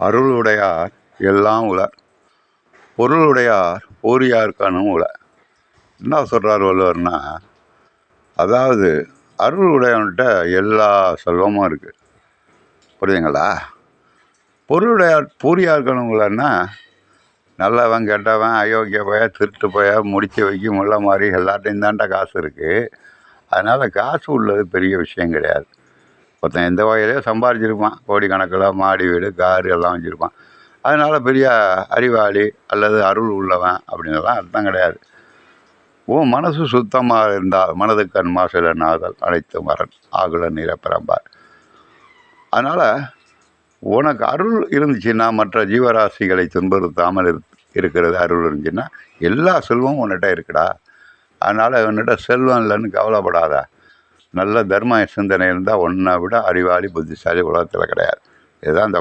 அருளுடையார் எல்லாம் உளர் பொருளுடையார் ஓரியார்க்கணும் உள. என்ன சொல்கிறார் வள்ளுவர்னா அதாவது அருள் உடையவன்கிட்ட எல்லா செல்வமும் இருக்குது புரியுதுங்களா? பொருளுடையார் பூரியார்க்கணும் உளன்னா நல்லவன் கெட்டவன் அயோக்கிய போய திருட்டு போய முடிச்சு வைக்க முள்ள மாதிரி எல்லாத்தையும் தான்டா காசு இருக்குது அதனால் காசு உள்ளது பெரிய விஷயம் கிடையாது. ஒருத்தன் எந்த வகையிலையோ சம்பாரிச்சிருப்பான். கோடிக்கணக்கில் மாடி வீடு காரு எல்லாம் வச்சுருப்பான். அதனால் பெரிய அறிவாளி அல்லது அருள் உள்ளவன் அப்படின்னுலாம் அர்த்தம் கிடையாது. உன் மனசு சுத்தமாக இருந்தால் மனதுக்கண் மாசில நாதல் அனைத்து மரன் ஆகுல நிரப்பிரம்பார் அதனால் உனக்கு அருள் இருந்துச்சுன்னா மற்ற ஜீவராசிகளை துன்புறுத்தாமல் இருக்கிறது அருள் இருந்துச்சுன்னா எல்லா செல்வமும் உன்னிட்ட இருக்குடா. அதனால் உன்னிட்ட செல்வம் இல்லைன்னு கவலைப்படாத. நல்ல தர்ம சிந்தனை இருந்தால் ஒன்றை விட அறிவாளி புத்திசாலி உலகத்தில் கிடையாது. இதுதான் இந்த